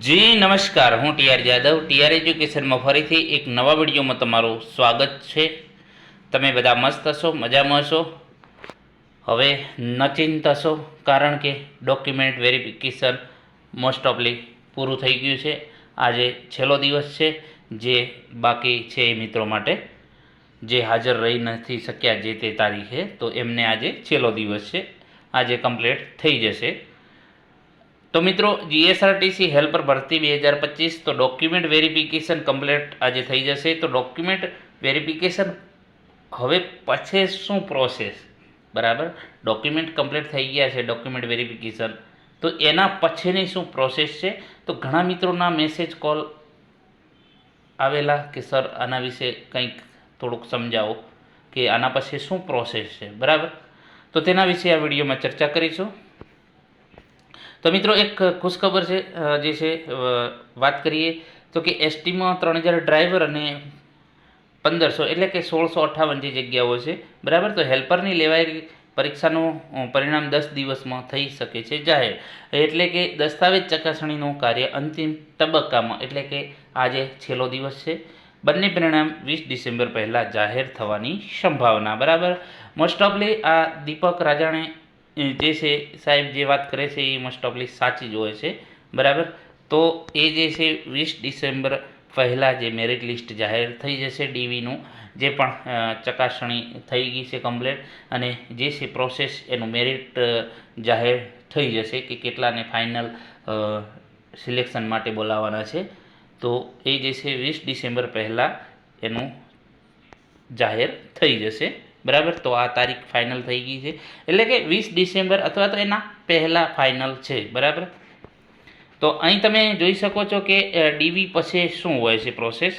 જી, નમસ્કાર. હું TR Jadav. TR એજ્યુકેશનમાં ફરીથી એક નવા વિડીયોમાં તમારું સ્વાગત છે. તમે બધા મસ્ત હશો, મજામાં હશો? હવે નચિંત હશો કારણ કે ડોક્યુમેન્ટ વેરિફિકેશન મોસ્ટ ઓફલી પૂરું થઈ ગયું છે. આજે છેલ્લો દિવસ છે, જે બાકી છે એ મિત્રો માટે. જે હાજર રહી નથી શક્યા જે તે તારીખે, તો એમને આજે છેલ્લો દિવસ છે. આજે કમ્પ્લીટ થઈ જશે. તો મિત્રો જીએસઆરટીસી હેલ્પર ભરતી બે હજાર પચીસ, તો ડોક્યુમેન્ટ વેરિફિકેશન કમ્પ્લીટ આજે થઈ જશે. તો ડોક્યુમેન્ટ વેરિફિકેશન હવે પછી શું પ્રોસેસ બરાબર? ડોક્યુમેન્ટ કમ્પ્લીટ થઈ ગયા છે ડોક્યુમેન્ટ વેરિફિકેશન તો એના પછીની શું પ્રોસેસ છે? તો ઘણા મિત્રોના મેસેજ કોલ આવેલા કે સર આના વિશે કંઈક થોડુંક સમજાવો કે આના પછી શું પ્રોસેસ છે? બરાબર? તો તેના વિશે આ વિડીયોમાં ચર્ચા કરીશું. તો મિત્રો એક ખુશખબર છે જે છે વાત કરીએ તો કે એસટીમાં ત્રણ હજાર ડ્રાઈવર અને પંદરસો એટલે કે સોળસો અઠ્ઠાવન જે જગ્યાઓ છે, બરાબર? તો હેલ્પરની લેવાયેલી પરીક્ષાનું પરિણામ દસ દિવસમાં થઈ શકે છે જાહેર. એટલે કે દસ્તાવેજ ચકાસણીનું કાર્ય અંતિમ તબક્કામાં, એટલે કે આજે છેલ્લો દિવસ છે. બંને પરિણામ વીસ ડિસેમ્બર પહેલાં જાહેર થવાની સંભાવના, બરાબર? મોસ્ટ ઓફલી આ દીપક રાજાણે જે છે, સાહેબ જે વાત કરે છે, એ મોસ્ટ ઓફલી સાચી જ હોય છે. બરાબર? તો એ જે છે, વીસ ડિસેમ્બર પહેલાં જે મેરિટ લિસ્ટ જાહેર થઈ જશે ડીવીનું, જે પણ ચકાસણી થઈ ગઈ છે કમ્પ્લેટ અને જે છે પ્રોસેસ એનું મેરિટ જાહેર થઈ જશે કે કેટલાને ફાઇનલ સિલેક્શન માટે બોલાવવાના છે. તો એ જે છે, વીસ ડિસેમ્બર પહેલાં એનું જાહેર થઈ જશે. બરાબર? તો આ તારીખ ફાઇનલ થઈ ગઈ છે. એટલે કે વીસ ડિસેમ્બર અથવા તો એના પહેલાં ફાઇનલ છે, બરાબર? તો અહીં તમે જોઈ શકો છો કે ડીવી પછી શું હોય છે પ્રોસેસ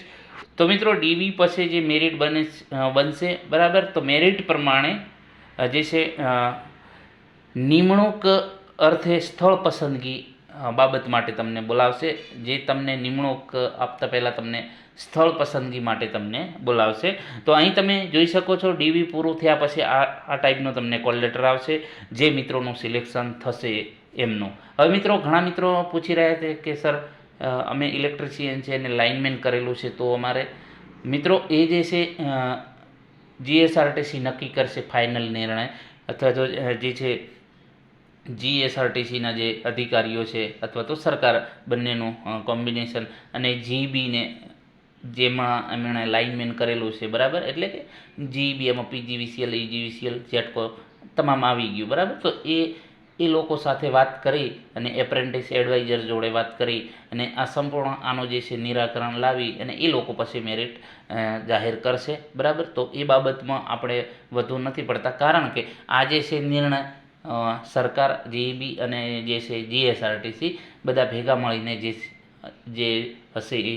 તો મિત્રો ડીવી પછી જે મેરિટ બને બનશે, બરાબર? તો મેરિટ પ્રમાણે જે છે નિમણૂક અર્થે સ્થળ પસંદગી બાબત માટે તમને બોલાવશે. જે તમને નિમણૂક આપતા પહેલાં તમને સ્થળ પસંદગી માટે તમને બોલાવશે. તો અહીં તમે જોઈ શકો છો, ડીવી પૂરું થયા પછી આ આ ટાઈપનો તમને કોલ લેટર આવશે. જે મિત્રોનું સિલેક્શન થશે એમનું. હવે મિત્રો, ઘણા મિત્રો પૂછી રહ્યા છે કે, સર અમે ઇલેક્ટ્રિશિયન છે અને લાઇનમેન કરેલું છે, તો અમારે મિત્રો, એ જે છે જીએસઆરટીસી નક્કી કરશે ફાઇનલ નિર્ણય. અથવા તો જે છે જીએસઆરટીસીના જે અધિકારીઓ છે અથવા તો સરકાર બંનેનું કોમ્બિનેશન અને જીબીને જેમાં એમણે લાઇનમેન કરેલું છે, બરાબર? એટલે કે જીબી એમાં પીજીવીસીએલ ઈજીવીસીએલ જેટકો તમામ આવી ગયું, બરાબર? તો એ એ લોકો સાથે વાત કરી અને એપ્રેન્ટિસ એડવાઇઝર જોડે વાત કરી અને આ સંપૂર્ણ આનો જે છે નિરાકરણ લાવી અને એ લોકો પછી મેરિટ જાહેર કરશે, બરાબર? તો એ બાબતમાં આપણે વધુ નથી પડતા. કારણ કે આ જે છે નિર્ણય સરકાર જીઈબી અને જે છે જીએસઆરટીસી બધા ભેગા મળીને જે જે હશે એ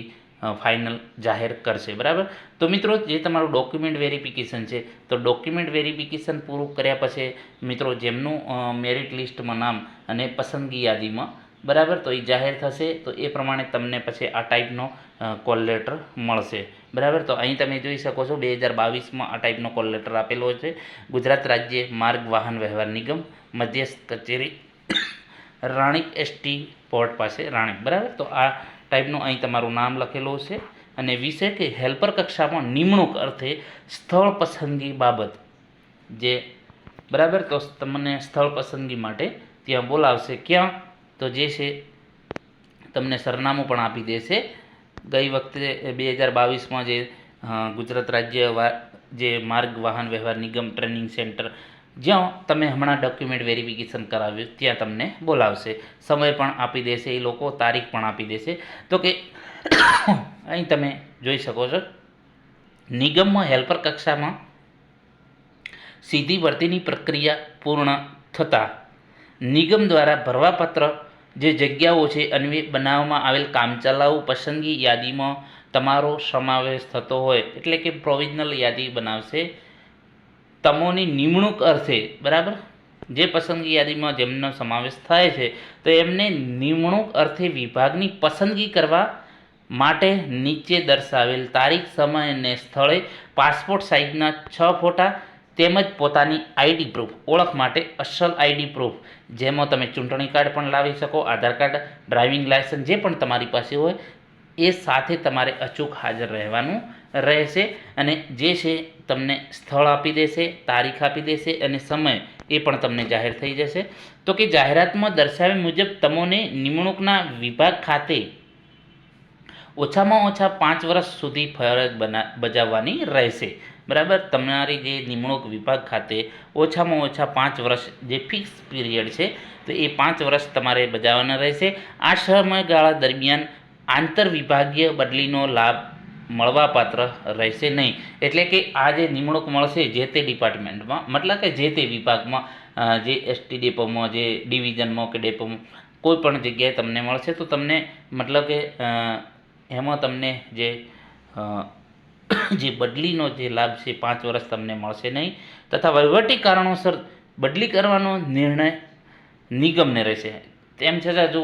ફાઇનલ જાહેર કરશે, બરાબર? તો મિત્રો, જે તમારું ડોક્યુમેન્ટ વેરિફિકેશન છે, તો ડોક્યુમેન્ટ વેરિફિકેશન પૂરું કર્યા પછી, મિત્રો, જેમનું મેરિટ લિસ્ટમાં નામ અને પસંદગી યાદીમાં બરાબર? તો એ જાહેર થશે, તો એ પ્રમાણે તમને પછી આ ટાઈપનો કોલ લેટર મળશે. બરાબર? તો અહીં તમે જોઈ શકો છો, બે હજાર બાવીસમાં આ ટાઈપનો કોલ લેટર આપેલો છે. ગુજરાત રાજ્ય માર્ગ વાહન વ્યવહાર નિગમ, મધ્યસ્થ કચેરી રાણીક એસટી પોર્ટ પાસે રાણીક બરાબર? તો આ ટાઈપનું અહીં તમારું નામ લખેલું છે. અને વિષય કે હેલ્પર કક્ષામાં નિમણૂક અર્થે સ્થળ પસંદગી બાબત. જે, બરાબર? તો તમને સ્થળ પસંદગી માટે ત્યાં બોલાવશે. ક્યાં? તો જે છે, તમને સરનામું પણ આપી દેશે. ગઈ વખતે બે હજાર બાવીસમાં જે ગુજરાત રાજ્ય જે માર્ગ વાહન વ્યવહાર નિગમ ટ્રેનિંગ સેન્ટર, જ્યાં તમે હમણાં ડોક્યુમેન્ટ વેરિફિકેશન કરાવ્યું, ત્યાં તમને બોલાવશે. સમય પણ આપી દેશે, એ લોકો તારીખ પણ આપી દેશે. તો કે, અહીં તમે જોઈ શકો છો, નિગમમાં હેલ્પર કક્ષામાં સીધી ભરતીની પ્રક્રિયા પૂર્ણ થતાં નિગમ દ્વારા ભરવાપત્ર જે જગ્યાઓ છે અન્વે બનાવવામાં આવેલ કામચલાઉ પસંદગી યાદીમાં તમારો સમાવેશ થતો હોય, એટલે કે પ્રોવિઝનલ યાદી બનાવશે. તમોની નિમણૂક અર્થે, બરાબર? જે પસંદગી યાદીમાં જેમનો સમાવેશ થાય છે, તો એમને નિમણૂક અર્થે વિભાગની પસંદગી કરવા માટે નીચે દર્શાવેલ તારીખ, સમય અને સ્થળે પાસપોર્ટ સાઇઝના છ ફોટા તેમજ પોતાની આઈડી પ્રૂફ, ઓળખ માટે અસલ આઈડી પ્રૂફ. જેમાં તમે ચૂંટણી કાર્ડ પણ લાવી શકો, આધાર કાર્ડ, ડ્રાઇવિંગ લાયસન્સ જે પણ તમારી પાસે હોય, એ સાથે તમારે અચૂક હાજર રહેવાનું રહેશે અને જે છે તમને સ્થળ આપી દેશે, તારીખ આપી દેશે અને સમય એ પણ તમને જાહેર થઈ જશે. તો કે જાહેરાતમાં દર્શાવ્યા મુજબ, તમોને નિમણૂકના વિભાગ ખાતે ઓછામાં ઓછા પાંચ વર્ષ સુધી ફરજ બના, બજાવવાની રહેશે. બરાબર? તમારી જે નિમણૂક વિભાગ ખાતે ઓછામાં ઓછા પાંચ વર્ષ જે ફિક્સ પીરિયડ છે, તો એ પાંચ વર્ષ તમારે બજાવવાના રહેશે. આ સમયગાળા દરમિયાન આંતર વિભાગીય બદલીનો લાભ મળવાપાત્ર રહેશે નહીં. એટલે કે આ જે નિમણૂક મળશે જે તે ડિપાર્ટમેન્ટમાં, મતલબ કે જે તે વિભાગમાં જે એસટી ડેપોમાં જે ડિવિઝનમાં કે ડેપોમાં કોઈ પણ જગ્યાએ તમને મળશે, તો તમને મતલબ કે એમાં તમને જે જે બદલીનો જે લાભ છે, પાંચ વર્ષ તમને મળશે નહીં. તથા વહીવટી કારણોસર બદલી કરવાનો નિર્ણય નિગમને રહેશે. તેમ છતાં જો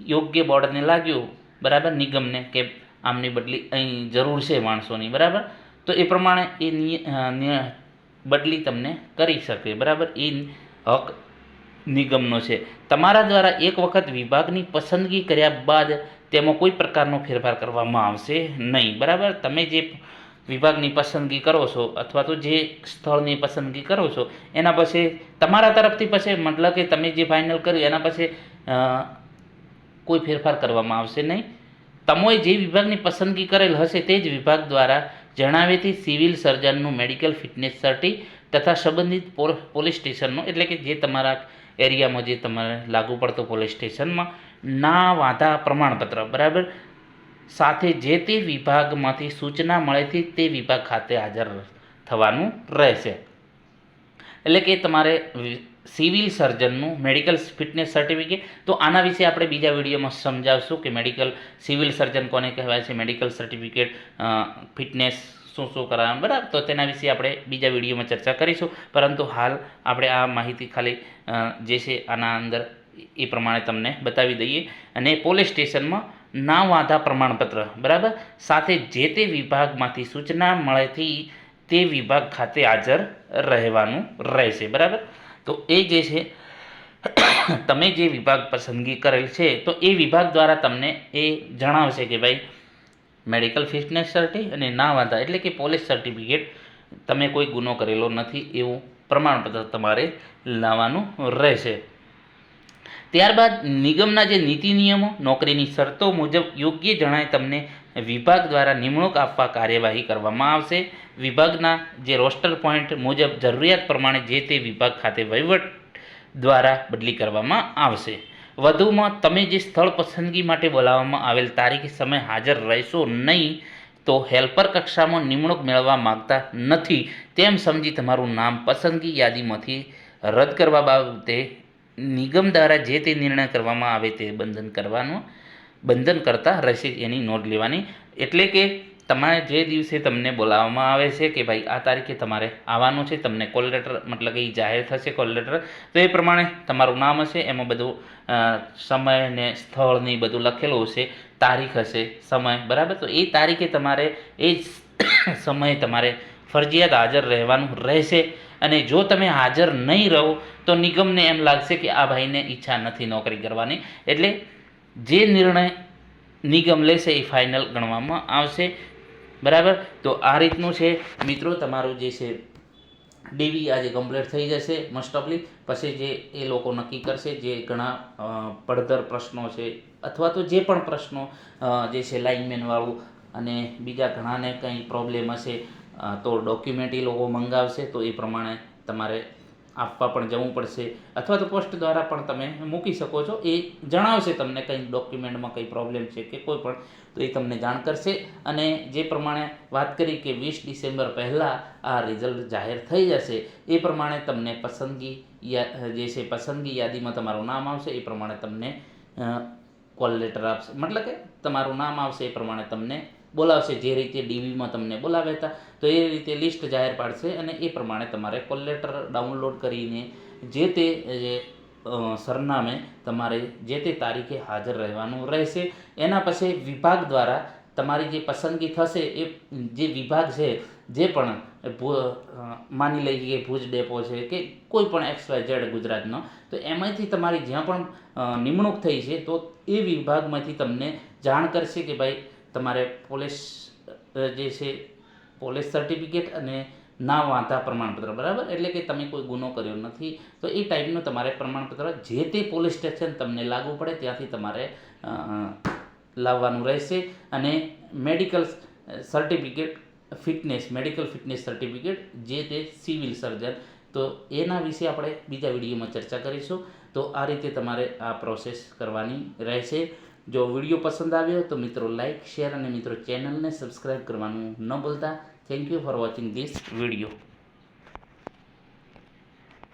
યોગ્ય બોર્ડને લાગ્યું, બરાબર, નિગમને કે આમની બદલી અહીં જરૂર છે માણસોની, બરાબર, તો એ પ્રમાણે એ બદલી તમને કરી શકે, બરાબર, એ હક નિગમનો છે. તમારા દ્વારા એક વખત વિભાગની પસંદગી કર્યા બાદ તેમાં કોઈ પ્રકારનો ફેરફાર કરવામાં આવશે નહીં. બરાબર? તમે જે વિભાગની પસંદગી કરો છો અથવા તો જે સ્થળની પસંદગી કરો છો, એના પછી તમારા તરફથી પછી મતલબ કે તમે જે ફાઇનલ કર્યું એના પછી કોઈ ફેરફાર કરવામાં આવશે નહીં. તમોએ જે વિભાગની પસંદગી કરેલ હશે તે જ વિભાગ દ્વારા જણાવેથી સિવિલ સર્જનનું મેડિકલ ફિટનેસ સર્ટી તથા સંબંધિત પોલ- પોલીસ સ્ટેશનનો, એટલે કે જે તમારા એરિયામાં જે તમારે લાગુ પડતું પોલીસ સ્ટેશનમાં ના વાંધા પ્રમાણપત્ર, બરાબર? સાથે જે તે વિભાગમાંથી સૂચના મળેથી તે વિભાગ ખાતે હાજર થવાનું રહેશે. એટલે કે તમારે સિવિલ સર્જનનું મેડિકલ ફિટનેસ સર્ટિફિકેટ, તો આના વિશે આપણે બીજા વિડીયોમાં સમજાવશું કે મેડિકલ, સિવિલ સર્જન કોને કહેવાય છે, મેડિકલ સર્ટિફિકેટ ફિટનેસ શું શું કરાવવાનું, બરાબર? તો તેના વિશે આપણે બીજા વિડીયોમાં ચર્ચા કરીશું. પરંતુ હાલ આપણે આ માહિતી ખાલી જે છે, આના અંદર એ પ્રમાણે તમને બતાવી દઈએ. અને પોલીસ સ્ટેશનમાં ના વાંધા પ્રમાણપત્ર, બરાબર? સાથે જે તે વિભાગમાંથી સૂચના મળેથી તે વિભાગ ખાતે હાજર રહેવાનું રહેશે, બરાબર? તો એ જે છે, તમે જે વિભાગ પસંદગી કરેલ છે, તો એ વિભાગ દ્વારા તમને એ જણાવશે કે ભાઈ, મેડિકલ ફિટનેસ સર્ટી અને ના વાંધા, એટલે કે પોલીસ સર્ટિફિકેટ તમે કોઈ ગુનો કરેલો નથી એવું પ્રમાણપત્ર તમારે લાવવાનું રહેશે. ત્યારબાદ નિગમના જે નીતિ નિયમો, નોકરીની શરતો મુજબ યોગ્ય જણાય તમને વિભાગ દ્વારા નિમણૂક આપવા કાર્યવાહી કરવામાં આવશે. વિભાગના જે રોસ્ટર પોઈન્ટ મુજબ જરૂરિયાત પ્રમાણે જે તે વિભાગ ખાતે વહીવટ દ્વારા બદલી કરવામાં આવશે. વધુમાં તમે જે સ્થળ પસંદગી માટે બોલાવવામાં આવેલ તારીખે સમય હાજર રહેશો નહીં, તો હેલ્પર કક્ષામાં નિમણૂક મેળવવા માંગતા નથી. તેમ સમજી તમારું નામ પસંદગી યાદીમાંથી રદ કરવા બાબતે નિગમ દ્વારા જે તે નિર્ણય કરવામાં આવે તે બંધન કરવાનું, બંધન કરતા રહેશે એની નોંધ લેવાની. એટલે કે તમારે જે દિવસે તમને બોલાવવામાં આવે છે કે ભાઈ આ તારીખે તમારે આવવાનું છે, તમને કોલ લેટર મતલબ કે એ જાહેર થશે કોલ લેટર, તો એ પ્રમાણે તમારું નામ હશે, એમાં બધું સમય ને સ્થળ ને બધું લખેલું હશે, તારીખ હશે, સમય, બરાબર? તો એ તારીખે તમારે એ જ સમયે તમારે ફરજિયાત હાજર રહેવાનું રહેશે. અને જો તમે હાજર નહીં રહો, તો નિગમને એમ લાગશે કે આ ભાઈને ઈચ્છા નથી નોકરી કરવાની. એટલે જે નિર્ણય નિગમ લેશે એ ફાઇનલ ગણવામાં આવશે. બરાબર? તો આ રીતનું છે. મિત્રો, તમારું જે છે ડીવી આજે કમ્પ્લીટ થઈ જશે મોસ્ટ ઓફલી પછી જે એ લોકો નક્કી કરશે જે ઘણા પડધર પ્રશ્નો છે, અથવા તો જે પણ પ્રશ્નો જે છે લાઇનમેનવાળું અને બીજા ઘણાને કંઈ પ્રોબ્લેમ હશે તો ડોક્યુમેન્ટ એ લોકો મંગાવશે, તો એ પ્રમાણે તમારે આપવા પણ જવું પડશે. અથવા તો પોસ્ટ દ્વારા પણ તમે મૂકી શકો છો. એ જણાવશે તમને કંઈ ડોક્યુમેન્ટમાં કંઈ પ્રોબ્લેમ છે કે કોઈ પણ, તો એ તમને જાણ કરશે. અને જે પ્રમાણે વાત કરી કે વીસ ડિસેમ્બર પહેલાં આ રિઝલ્ટ જાહેર થઈ જશે, એ પ્રમાણે તમને પસંદગી જે છે પસંદગી યાદીમાં તમારું નામ આવશે, એ પ્રમાણે તમને કોલ લેટર આપશે. મતલબ કે તમારું નામ આવશે, એ પ્રમાણે તમને બોલાવશે જે રીતે ડીવીમાં તમને બોલાવ્યા હતા, તો એ રીતે લિસ્ટ જાહેર પાડશે અને એ પ્રમાણે તમારે કોલ લેટર ડાઉનલોડ કરીને જે તે સરનામે તમારે જે તે તારીખે હાજર રહેવાનું રહેશે. એના પછી વિભાગ દ્વારા તમારી જે પસંદગી થશે એ, જે વિભાગ છે, જે પણ માની લઈએ કે ભુજ ડેપો છે કે કોઈ પણ એક્સ વાય ઝેડ ગુજરાતનો, તો એમાંથી તમારી જ્યાં પણ નિમણૂક થઈ છે, તો એ વિભાગમાંથી તમને જાણ કરશે કે ભાઈ તમારે પોલીસ જે છે, પોલીસ સર્ટિફિકેટ અને ના વાંધા પ્રમાણપત્ર, બરાબર? એટલે કે તમે કોઈ ગુનો કર્યો નથી, તો એ ટાઈપનું તમારે પ્રમાણપત્ર જે તે પોલીસ સ્ટેશન તમને લાગુ પડે, ત્યાંથી તમારે લાવવાનું રહેશે. અને medical certificate fitness medical fitness certificate જે તે સિવિલ સર્જન તો એના વિશે આપણે બીજા વિડીયોમાં ચર્ચા કરીશું. તો આ રીતે તમારે આ પ્રોસેસ કરવાની રહેશે. જો વીડિયો પસંદ આવ્યો તો મિત્રો લાઇક શેર અને મિત્રો ચેનલને સબસ્ક્રાઈબ કરવાનું ન ભૂલતા. Thank you for watching this video